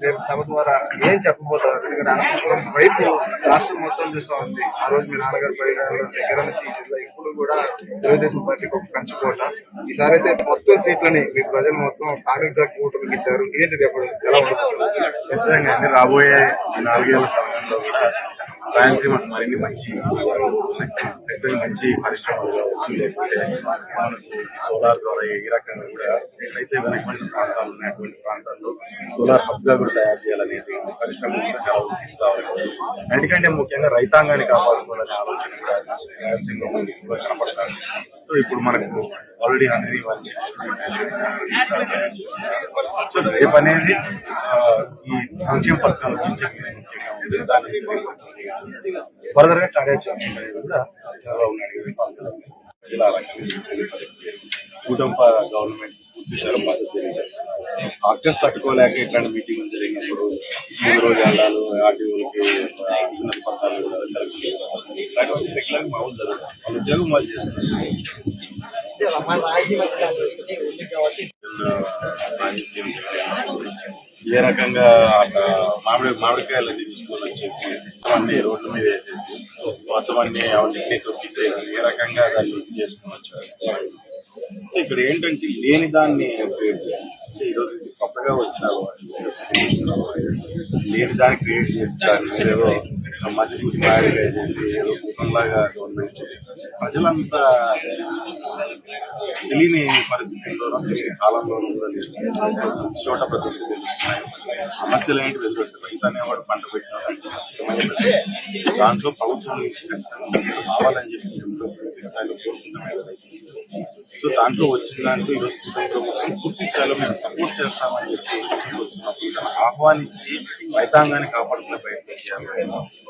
రేపు సభ ద్వారా ఏం చెప్పబోతారు? ఎందుకంటే అనంతపురం వైపు రాష్ట్రం మొత్తం చూస్తా ఉంది. ఆ రోజు మీ నాన్నగారు పరిగారు దగ్గర నుంచి జిల్లా ఇప్పుడు కూడా తెలుగుదేశం పార్టీకి ఒక కంచుకోట ఈసారి అయితే మొత్తం సీట్లని మీ ప్రజలు మొత్తం కాంగ్రెస్ కూటమికి ఇచ్చారు. ఏంటి రేపు ఎలా ఉంటుంది? ఖచ్చితంగా రాబోయే నాలుగేళ్ళ సమయంలో కూడా రాయలసీమకు మరిన్ని మంచి ఖచ్చితంగా మంచి పరిశ్రమలు కావచ్చు లేకపోతే సోలార్ ద్వారా ఏ రకంగా కూడా ఎక్కడైతే వెనకబడిన ప్రాంతాలు ఉన్నటువంటి ప్రాంతాల్లో సోలార్ హబ్గా కూడా తయారు చేయాలనేది పరిశ్రమలు కూడా చాలా ఉద్దేశిస్తామని ఎందుకంటే ముఖ్యంగా రైతాంగాన్ని కాపాడుకోవాలనే ఆలోచన కూడా రాయలసీమలో ఎక్కువగా కనపడతారు సో ఇప్పుడు మనకు ఆల్రెడీ హండ్రీ వాళ్ళు రేపు అనేది ఈ సంక్షేమ పథకాల గురించి ఫర్దర్గా కార్యాచరణ కూడా చంద్రబాబు నాయుడు గారి పాల్గొన్నారు. కుటుంబ గవర్నమెంట్ పూర్తిశాల మద్దతు తట్టుకోలేక ఇట్లాంటి మీటింగ్ జరిగినప్పుడు మూడు రోజు వెళ్ళాలు ఆర్టీఓలకి పథకాలు కూడా మామూలు జరుగుతుంది ఉద్యోగం వాళ్ళు చేస్తున్నారు. ఏ రకంగా మామిడి మామిడికాయలు అన్ని తీసుకొని వచ్చేసి మొత్తం అన్ని రోడ్ల మీద వేసేసి మొత్తం అన్ని అవన్నీ తొక్కిచ్చేసి ఏ రకంగా దాన్ని ఇది చేసుకొని వచ్చారు. ఇక్కడ ఏంటంటే లేని దాన్ని క్రియేట్ చేయాలి. అంటే ఈరోజు ఇది కొత్తగా వచ్చిన వాళ్ళు లేని దాన్ని క్రియేట్ చేసి దాన్ని మసి పూసి మాదిరిగా చేసి ఏదో కుటుంబంలాగా గవర్నమెంట్ ప్రజలంతా తెలియని పరిస్థితుల్లోనూ తెలియని కాలంలోనూ కూడా లేదు చోట ప్రతి సమస్యలు ఏంటి? తెలుస్తుంది రైతు అనేవాడు పంట పెట్టిన దాంట్లో ప్రభుత్వం నుంచి ఖచ్చితంగా కావాలని చెప్పి ఎంతో సో దాంట్లో వచ్చిన దాంట్లో ఈరోజు పూర్తి స్థాయిలో మేము సపోర్ట్ చేస్తామని చెప్పి వస్తున్నప్పుడు ఆహ్వానించి రైతాంగాన్ని కాపాడుకునే ప్రయత్నం చేయాలి.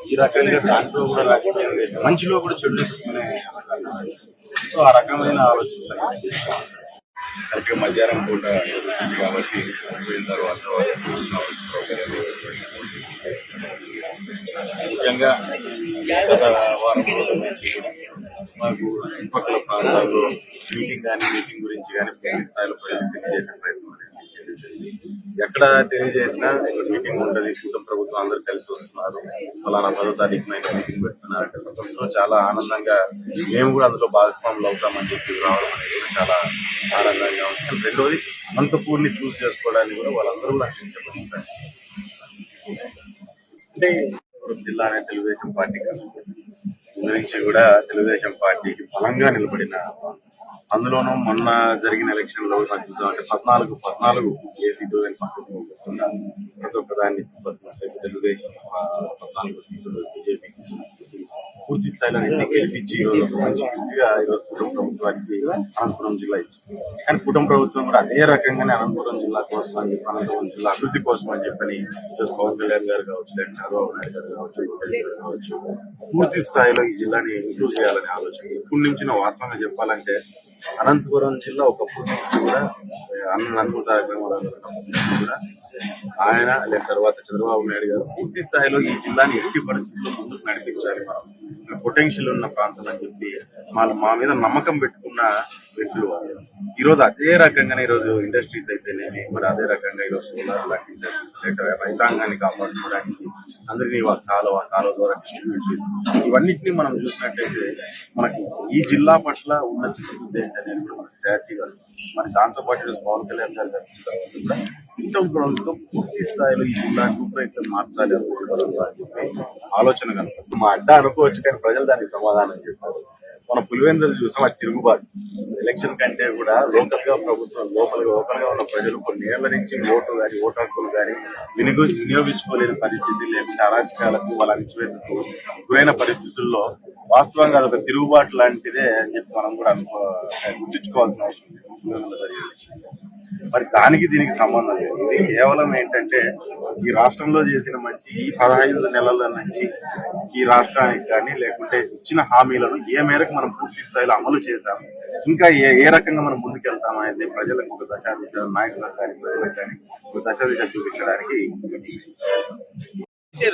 ఈ రకంగా దాంట్లో కూడా రాజకీయం మంచిలో కూడా చెడు సో ఆ రకమైన ఆలోచన అయితే మధ్యాహ్నం పూట కాబట్టి పోయిన తర్వాత ముఖ్యంగా గత వారం రోజుల నుంచి మాకు చుట్టుపక్కల ప్రాంతాల్లో మీటింగ్ కానీ మీటింగ్ గురించి కానీ పూర్తి స్థాయిలో ప్రయత్నం చేసే ప్రయత్నం అనేది చేసేది. ఎక్కడ తెలియజేసినా ఇక్కడ మీటింగ్ ఉంటుంది కుటుంబ ప్రభుత్వం అందరూ కలిసి వస్తున్నారు. ఫలానా పదో తారీఖున అయితే మీటింగ్ పెడుతున్నారు. చాలా ఆనందంగా మేము కూడా అందులో భాగస్వాములు అవుతామని చెప్పి రావడం అనేది కూడా చాలా ఆనందంగా ఉంది. రెండోది అనంతపూర్ని చూస్ చేసుకోవడానికి కూడా వాళ్ళందరూ కూడా హర్షించబడుతున్నారు అంటే జిల్లా అనే తెలుగుదేశం పార్టీ గురించి కూడా తెలుగుదేశం పార్టీకి బలంగా నిలబడిన అందులోనూ మొన్న జరిగిన ఎలక్షన్లో మనం పద్నాలుగు పద్నాలుగు ఏ సీటు అని పక్కన ప్రతి ఒక్క దాన్ని పద్నాలుగు తెలుగుదేశం పద్నాలుగు సీట్లు బీజేపీ పూర్తి స్థాయిలో అన్ని గెలిపించి ఈరోజు మంచి గిఫ్ట్గా ఈరోజు కుటుంబ ప్రభుత్వానికి అనంతపురం జిల్లా ఇచ్చింది. కానీ కుటుంబ ప్రభుత్వం కూడా అదే రకంగానే అనంతపురం జిల్లా కోసం అని చెప్పి అనంతపురం జిల్లా అభివృద్ధి కోసం అని చెప్పని ఈరోజు పవన్ కళ్యాణ్ గారు కావచ్చు లేదా చంద్రబాబు నాయుడు గారు కావచ్చు కావచ్చు పూర్తి స్థాయిలో ఈ జిల్లాని ఇంప్రూవ్ చేయాలనే ఆలోచన. ఇప్పటి నుంచి నా వాస్తవంగా చెప్పాలంటే అనంతపురం జిల్లా ఒకప్పుడు కూడా అన్న నందమూరి తారక కూడా ఆయన లేదా తర్వాత చంద్రబాబు నాయుడు గారు పూర్తి స్థాయిలో ఈ జిల్లాని ఎట్టి పరిస్థితుల్లో ముందుకు నడిపించాలి. మనం పొటెన్షియల్ ఉన్న ప్రాంతం అని చెప్పి వాళ్ళు మా మీద నమ్మకం పెట్టుకుని వ్యక్తులు వాళ్ళు. ఈ అదే రకంగానే ఈరోజు ఇండస్ట్రీస్ అయితేనేమి మరి అదే రకంగా ఈరోజు సోలార్ లాంటి ఇండస్ట్రీస్ లేక రైతాంగాన్ని కాపాడుకోవడానికి అందరినీ వాళ్ళ కాలువ కాలువ ద్వారా డిస్ట్రిబ్యూట్ చేసి ఇవన్నింటినీ మనం చూసినట్టయితే మనకి ఈ జిల్లా పట్ల ఉన్న చిత్తశుద్ధి ఏంటనేది కూడా మనకి క్లారిటీగా మరి దాంతోపాటు ఈరోజు పవన్ కళ్యాణ్ గారు కలిసిన తర్వాత కూడా కుటుంబ ప్రభుత్వం పూర్తి స్థాయిలో ఈ జిల్లా రూపురేఖలు మార్చాలి అనుకుంటున్నారు అని చెప్పి ఆలోచన కనుక మా అడ్డ అనుకోవచ్చు కానీ ప్రజలు దానికి సమాధానం చెప్పారు. మన పులివెందులు చూసాం అది తిరుగుబాటు ఎలక్షన్ కంటే కూడా లోకల్గా ప్రభుత్వం లోపల లోకల్గా ఉన్న ప్రజలు కొన్ని ఏళ్ళ నుంచి ఓటు కానీ ఓటు హక్కులు కానీ వినియోగ వినియోగించుకోలేని పరిస్థితి లేకుంటే అరాచకాలకు వాళ్ళ అణిచివేతకు గురైన పరిస్థితుల్లో వాస్తవంగా అదొక తిరుగుబాటు లాంటిదే అని చెప్పి మనం కూడా అనుకో గుర్తించుకోవాల్సిన అవసరం ఉంది విషయం. మరి దానికి దీనికి సంబంధం లేదు ఇది కేవలం ఏంటంటే ఈ రాష్ట్రంలో చేసిన మంచి ఈ పదహైదు నెలల నుంచి ఈ రాష్ట్రానికి కానీ లేకుంటే ఇచ్చిన హామీలను ఏ మేరకు మనం పూర్తి స్థాయిలో అమలు చేశాము ఇంకా ఏ ఏ రకంగా మనం ముందుకెళ్తాం అనేది ప్రజలకు ఒక దశాదిశ నాయకులకు కానీ ప్రజలకు కానీ ఒక దశాదిశ చూపించడానికి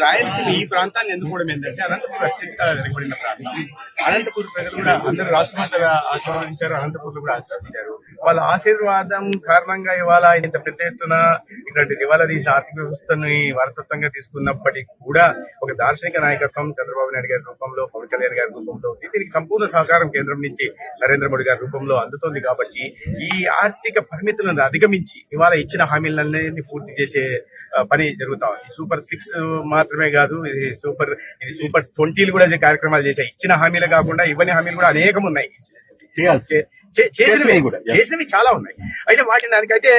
రాయలసీమ ఈ ప్రాంతాన్ని ఎన్నుకోవడం ఏంటంటే అనంతపూర్ అత్యంత వెనుకబడిన ప్రాంతం. అనంతపూర్ ప్రజలు కూడా అందరూ రాష్ట్రమంతగా ఆస్వాదించారు అనంతపూర్ కూడా ఆస్వాదించారు వాళ్ళ ఆశీర్వాదం కారణంగా ఇవాళ ఆయన ఇంత పెద్ద ఎత్తున ఇట్లాంటి దివాలా తీసి ఆర్థిక వ్యవస్థను వారసత్వంగా తీసుకున్నప్పటికీ కూడా ఒక దార్శనిక నాయకత్వం చంద్రబాబు నాయుడు గారి రూపంలో పవన్ కళ్యాణ్ గారి రూపంలో దీనికి సంపూర్ణ సహకారం కేంద్రం నుంచి నరేంద్ర మోడీ గారి రూపంలో అందుతోంది కాబట్టి ఈ ఆర్థిక పరిమితులను అధిగమించి ఇవాళ ఇచ్చిన హామీలన్నీ పూర్తి చేసే పని జరుగుతా ఉంది. సూపర్ సిక్స్ మాత్రమే కాదు ఇది సూపర్ ఇది సూపర్ ట్వంటీలు కూడా కార్యక్రమాలు చేశాయి. ఇచ్చిన హామీలు కాకుండా ఇవ్వని హామీలు కూడా అనేకం ఉన్నాయి చేయాల్సి చేసినవి కూడా. చేసినవి చాలా ఉన్నాయి. అయితే వాటిని దానికైతే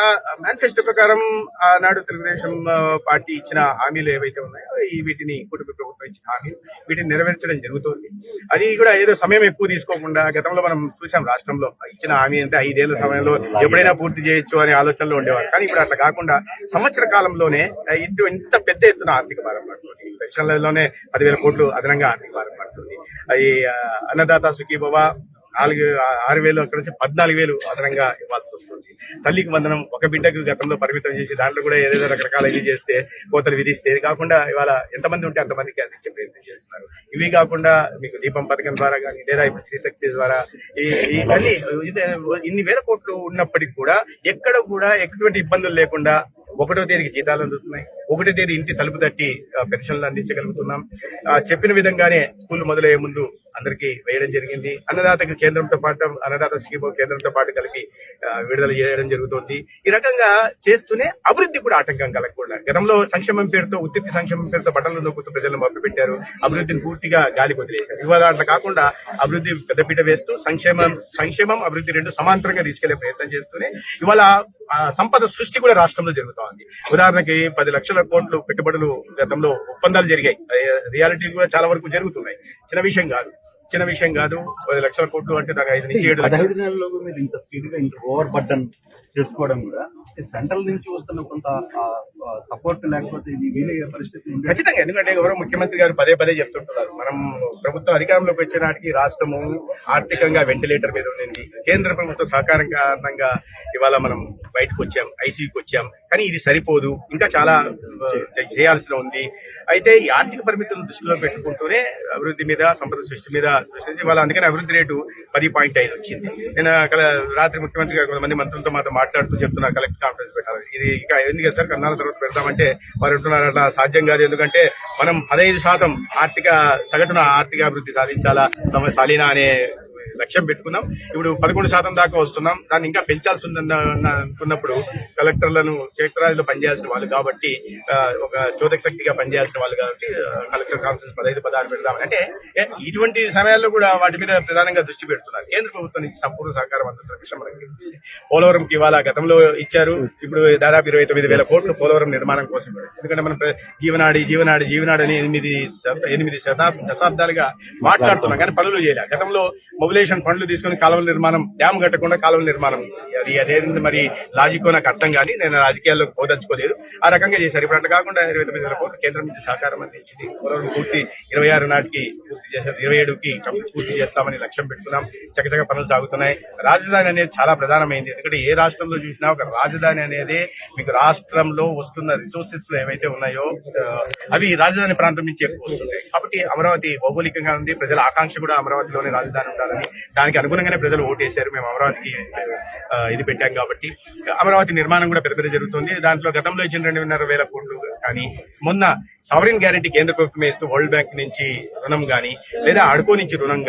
ఆ మేనిఫెస్టో ప్రకారం ఆనాడు తెలుగుదేశం పార్టీ ఇచ్చిన హామీలు ఏవైతే ఉన్నాయో ఈ వీటిని కుటుంబ ప్రభుత్వం ఇచ్చిన హామీలు వీటిని నెరవేర్చడం జరుగుతుంది. అది కూడా ఏదో సమయం ఎక్కువ తీసుకోకుండా గతంలో మనం చూసాం రాష్ట్రంలో ఇచ్చిన హామీ అంటే ఐదేళ్ళ సమయంలో ఎప్పుడైనా పూర్తి చేయొచ్చు అనే ఆలోచనలో ఉండేవారు. కానీ ఇప్పుడు అట్లా కాకుండా సంవత్సర కాలంలోనే ఇంటూ ఇంత పెద్ద ఎత్తున ఆర్థిక భారం పడుతుంది. పెన్షన్లలోనే పదివేల కోట్లు అదనంగా ఆర్థిక భారం పడుతుంది. అది అన్నదాత సుఖీభవ నాలుగు ఆరు వేలు అక్కడ నుంచి పద్నాలుగు వేలు అదనంగా ఇవ్వాల్సి వస్తుంది. తల్లికి వందనం ఒక బిడ్డకు గతంలో పరిమితం చేసి దాంట్లో కూడా ఏదేదో రకరకాల ఇవి చేస్తే కోతలు విధిస్తే ఇది కాకుండా ఇవాళ ఎంతమంది ఉంటే అంతమందికి అందించే ప్రయత్నం చేస్తున్నారు. ఇవి కాకుండా మీకు దీపం పథకం ద్వారా కానీ లేదా ఇప్పుడు శ్రీశక్తి ద్వారా ఈ ఇవన్నీ ఇన్ని వేల కోట్లు ఉన్నప్పటికీ కూడా ఎక్కడ కూడా ఎటువంటి ఇబ్బందులు లేకుండా ఒకటో తేదీకి జీతాలు అందుతున్నాయి. ఒకటో తేదీ ఇంటి తలుపు తట్టి పెన్షన్లు అందించగలుగుతున్నాం. ఆ, చెప్పిన విధంగానే స్కూల్ మొదలయ్యే ముందు అందరికీ వేయడం జరిగింది. అన్నదాత కేంద్రంతో పాటు అన్నదాత స్కీమ్ కేంద్రంతో పాటు కలిపి విడుదల చేయడం జరుగుతోంది. ఈ రకంగా చేస్తూనే అభివృద్ధి కూడా ఆటంకం కలగకుండా గతంలో సంక్షేమం పేరుతో ఉత్తిప్తి సంక్షేమం పేరుతో బట్టలు నొక్కుతూ ప్రజలను మభ్య పెట్టారు అభివృద్ధిని పూర్తిగా గాలి వదిలేశారు ఇవాళ అట్లా కాకుండా అభివృద్ధి పెద్దపీట వేస్తూ సంక్షేమం సంక్షేమం అభివృద్ధి రెండు సమాంతరంగా తీసుకెళ్ళే ప్రయత్నం చేస్తూనే ఇవాళ ఆ, సంపద సృష్టి కూడా రాష్ట్రంలో జరుగుతా ఉంది ఉదాహరణకి పది లక్షల కోట్లు పెట్టుబడులు గతంలో ఒప్పందాలు జరిగాయి. రియాలిటీ కూడా చాలా వరకు జరుగుతున్నాయి. చిన్న విషయం కాదు. చిన్న విషయం కాదు. పది లక్షల కోట్లు అంటే నాకు ఐదు నుంచి ఏడు పదహైదు నెలల్లో మీరు ఇంత స్పీడ్గా ఇంత ఓవర్ బర్డన్ చేసుకోవడం కూడా సెంట్రల్ నుంచి వస్తున్న కొంత సపోర్ట్ లేకపోతే ఇది వీలయ్యే పరిస్థితి ఖచ్చితంగా. ఎందుకంటే గౌరవ ముఖ్యమంత్రి గారు పదే పదే చెప్తుంటున్నారు మనం ప్రభుత్వం అధికారంలోకి వచ్చిన నాటికి రాష్ట్రము ఆర్థికంగా వెంటిలేటర్ మీద ఉంది కేంద్ర ప్రభుత్వ సహకారం కారణంగా ఇవాళ మనం బయటకు వచ్చాం ఐసీయూకి వచ్చాం. కానీ ఇది సరిపోదు. ఇంకా చాలా చేయాల్సిన ఉంది. అయితే ఈ ఆర్థిక పరిమితులను దృష్టిలో పెట్టుకుంటూనే అభివృద్ధి మీద సంపద సృష్టి మీద సృష్టించి వాళ్ళ అందుకని అభివృద్ధి రేటు పది పాయింట్ ఐదు వచ్చింది. నేను అక్కడ రాత్రి ముఖ్యమంత్రి గారు కొంతమంది మంత్రులతో మాతో మాట్లాడుతూ చెప్తున్నా కలెక్టర్ కాన్ఫరెన్స్ పెట్టాలి ఇది ఇంకా ఎందుకు సార్? కన్నాల తర్వాత పెడతామంటే వారు అంటున్నారు అట్లా సాధ్యం కాదు. ఎందుకంటే మనం పదహైదు శాతం ఆర్థిక సగటున ఆర్థిక అభివృద్ధి సాధించాలా సమ సాలీనా అనే లక్ష్యం పెట్టుకున్నాం. ఇప్పుడు పదకొండు శాతం దాకా వస్తున్నాం. దాన్ని ఇంకా పెంచాల్సి ఉందన్న అనుకున్నప్పుడు కలెక్టర్లను క్షేత్రాల్లో పనిచేయాల్సిన వాళ్ళు కాబట్టి ఒక చోదక శక్తిగా పనిచేయాల్సిన వాళ్ళు కాబట్టి కలెక్టర్ కాన్ఫరెన్స్ పదహైదు పదహారు పెడదామని. అంటే ఇటువంటి సమయాల్లో కూడా వాటి మీద ప్రధానంగా దృష్టి పెడుతున్నారు. కేంద్ర ప్రభుత్వం నుంచి సంపూర్ణ సహకారం అందుతున్న విషయం మనకి తెలిసింది. పోలవరంకి ఇవాళ గతంలో ఇచ్చారు. ఇప్పుడు దాదాపు ఇరవై తొమ్మిది వేల కోట్లు పోలవరం నిర్మాణం కోసం ఎందుకంటే మనం జీవనాడి జీవనాడి జీవనాడి అని ఎనిమిది ఎనిమిది శతాబ్ దశాబ్దాలుగా మాట్లాడుతున్నాం. కానీ పనులు చేయాలి. గతంలో మొబిలైజేషన్ ఫండ్లు తీసుకొని కాలువల నిర్మాణం డ్యామ్ కట్టకుండా కాలువల నిర్మాణం. అది అదేంటి మరి లాజిక్ నాకు అర్థం కానీ నేను రాజకీయాల్లో పోదలుచుకోలేదు ఆ రకంగా చేశారు. ఇప్పుడు అట్లా కాకుండా ఇరవై తొమ్మిది వేల కోట్లు కేంద్రం నుంచి సహకారం అందించింది. పోలవరం పూర్తి ఇరవై ఆరు నాటికి పూర్తి చేశారు. ఇరవై ఏడుకి పూర్తి చేస్తామని లక్ష్యం పెట్టుకున్నాం. చకచక పనులు సాగుతున్నాయి. రాజధాని అనేది చాలా ప్రధానమైంది. ఎందుకంటే ఏ రాష్ట్రంలో చూసినా ఒక రాజధాని అనేది మీకు రాష్ట్రంలో వస్తున్న రిసోర్సెస్లో ఏవైతే ఉన్నాయో అవి రాజధాని ప్రాంతం నుంచి ఎక్కువ వస్తున్నాయి కాబట్టి అమరావతి భౌగోళికంగా ఉంది. ప్రజల ఆకాంక్ష కూడా అమరావతిలోనే రాజధాని ఉండాలని దానికి అనుగుణంగానే ప్రజలు ఓటేశారు. మేము అమరావతికి ఇది పెట్టాం కాబట్టి. అమరావతి నిర్మాణం కూడా పెద్ద పెద్ద జరుగుతుంది. దాంట్లో గతంలో ఇచ్చిన రెండున్నర వేల కోట్లు కానీ మొన్న సవరిన్ గ్యారంటీ కేంద్ర ప్రభుత్వం ఇస్తూ వరల్డ్ బ్యాంక్ నుంచి రుణం గాని లేదా అడుకో నుంచి రుణం